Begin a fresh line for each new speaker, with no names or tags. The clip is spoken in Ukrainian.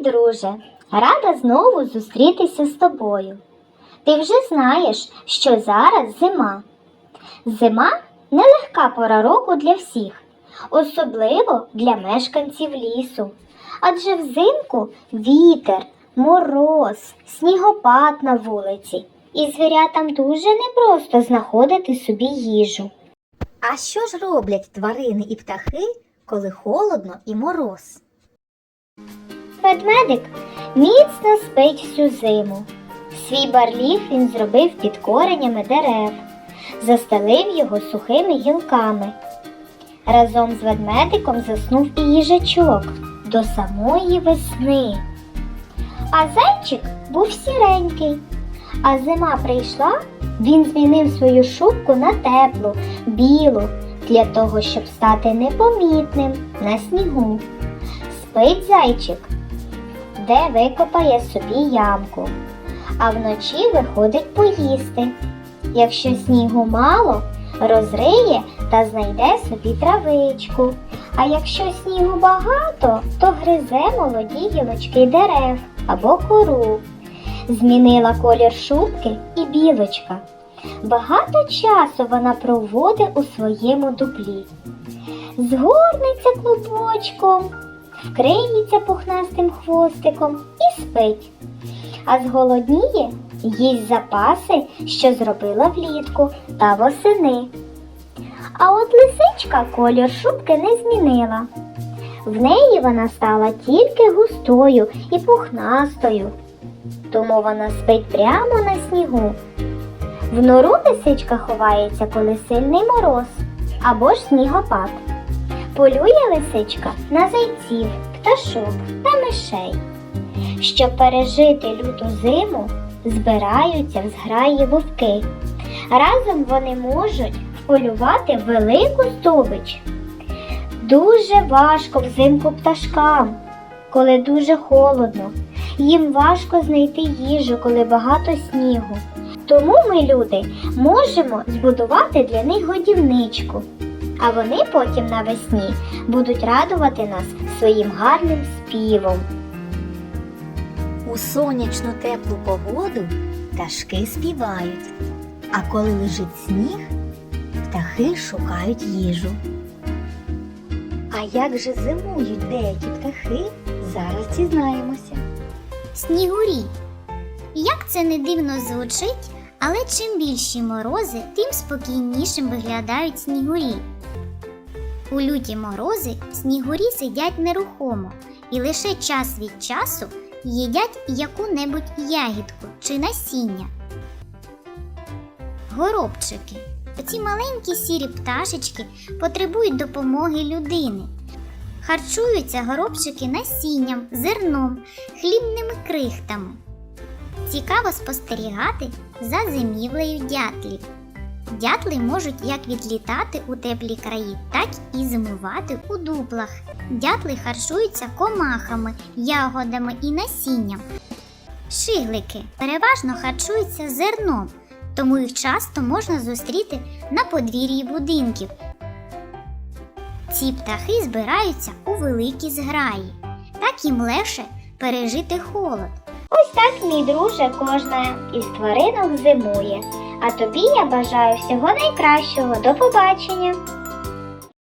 друже, рада знову зустрітися з тобою. Ти вже знаєш, що зараз зима. Зима нелегка пора року для всіх, особливо для мешканців лісу. Адже взимку вітер, мороз, снігопад на вулиці, і звірятам дуже непросто знаходити собі їжу.
А що ж роблять тварини і птахи, коли холодно і мороз?
Ведмедик міцно спить всю зиму. Свій барліг він зробив під коренями дерев, застелив його сухими гілками. Разом з ведмедиком заснув і їжачок до самої весни. А зайчик був сіренький. А зима прийшла, він змінив свою шубку на теплу, білу, для того, щоб стати непомітним на снігу. Спить зайчик, де викопає собі ямку, а вночі виходить поїсти. Якщо снігу мало, розриє та знайде собі травичку. А якщо снігу багато, то гризе молоді гілочки дерев або кору. Змінила колір шубки і білочка. Багато часу вона проводить у своєму дуплі. Згорнеться клубочком, вкриється пухнастим хвостиком і спить. А зголодніє їсть запаси, що зробила влітку та восени. А от лисичка колір шубки не змінила. В неї вона стала тільки густою і пухнастою, тому вона спить прямо на снігу. В нору лисичка ховається, коли сильний мороз або ж снігопад. Полює лисичка на зайців, пташок та мишей. Щоб пережити люту зиму, збираються в зграї вовки. Разом вони можуть вполювати велику здобич. Дуже важко взимку пташкам, коли дуже холодно. Їм важко знайти їжу, коли багато снігу. Тому ми, люди, можемо збудувати для них годівничку, а вони потім навесні будуть радувати нас своїм гарним співом.
У сонячну теплу погоду пташки співають, а коли лежить сніг, птахи шукають їжу. А як же зимують деякі птахи, зараз дізнаємося.
Снігурі. Як це не дивно звучить, але чим більші морози, тим спокійнішим виглядають снігурі. У люті морози снігурі сидять нерухомо і лише час від часу їдять яку-небудь ягідку чи насіння. Горобчики. Оці маленькі сірі пташечки потребують допомоги людини. Харчуються горобчики насінням, зерном, хлібними крихтами. Цікаво спостерігати за зимівлею дятлів. Дятли можуть як відлітати у теплі краї, так і зимувати у дуплах. Дятли харчуються комахами, ягодами і насінням. Шиглики переважно харчуються зерном, тому їх часто можна зустріти на подвір'ї будинків. Ці птахи збираються у великі зграї. Так їм легше пережити холод.
Ось так, мій друже, кожна із тваринок зимує. А тобі я бажаю всього найкращого. До побачення!